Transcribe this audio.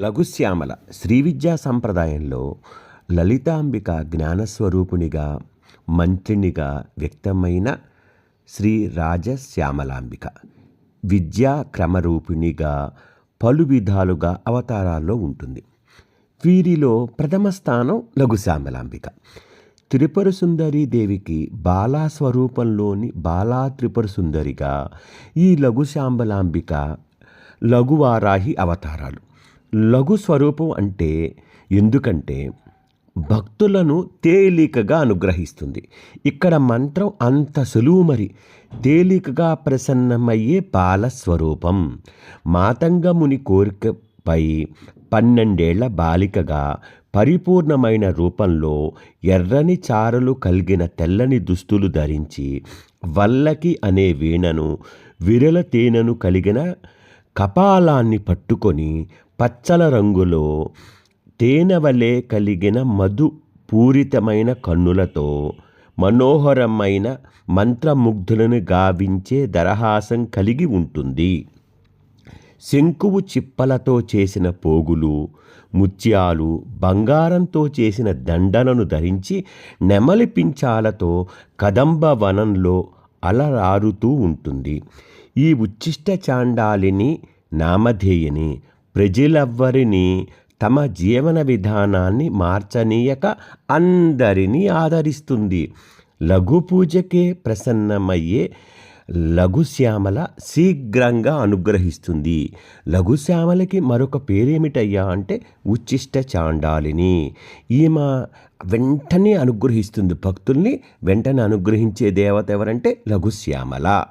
లఘుశ్యామల శ్రీ విద్యా సంప్రదాయంలో లలితాంబిక జ్ఞానస్వరూపునిగా మంత్రినిగా వ్యక్తమైన శ్రీ రాజశ్యామలాంబిక. విద్యా క్రమరూపిణిగా పలు విధాలుగా అవతారాల్లో ఉంటుంది. వీరిలో ప్రథమ స్థానం లఘుశ్యామలాంబిక. త్రిపుర దేవికి బాలా స్వరూపంలోని బాలా త్రిపుర సుందరిగా ఈ లఘుశాంబలాంబిక లఘువారాహి అవతారాలు. లఘు స్వరూపం అంటే ఎందుకంటే భక్తులను తేలికగా అనుగ్రహిస్తుంది. ఇక్కడ మంత్రం అంత సులువు మరి. తేలికగా ప్రసన్నమయ్యే పాలస్వరూపం మాతంగముని కోరికపై పన్నెండేళ్ళ బాలికగా పరిపూర్ణమైన రూపంలో ఎర్రని చారలు కలిగిన తెల్లని దుస్తులు ధరించి వల్లకి అనే వీణను విరల తేనెను కలిగిన కపాలాన్ని పట్టుకొని పచ్చల రంగులో తేనెవలే కలిగిన మధు పూరితమైన కన్నులతో మనోహరమైన మంత్రముగ్ధులను గావించే దరహాసం కలిగి ఉంటుంది. శంకువు చిప్పలతో చేసిన పోగులు ముత్యాలు బంగారంతో చేసిన దండలను ధరించి నెమలి పించాలతో కదంబ వనంలో అలరారుతూ ఉంటుంది. ఈ ఉచ్చిష్ట చాండాలిని నామధేయని ప్రజలెవ్వరిని తమ జీవన విధానాన్ని మార్చనీయక అందరినీ ఆదరిస్తుంది. లఘు పూజకే ప్రసన్నమయ్యే లఘుశ్యామల శీఘ్రంగా అనుగ్రహిస్తుంది. లఘుశ్యామలకి మరొక పేరేమిటయ్యా అంటే ఉచ్చిష్ట చాండాలిని. ఈమె వెంటనే అనుగ్రహిస్తుంది భక్తుల్ని వెంటనే అనుగ్రహించే దేవత ఎవరంటే లఘుశ్యామల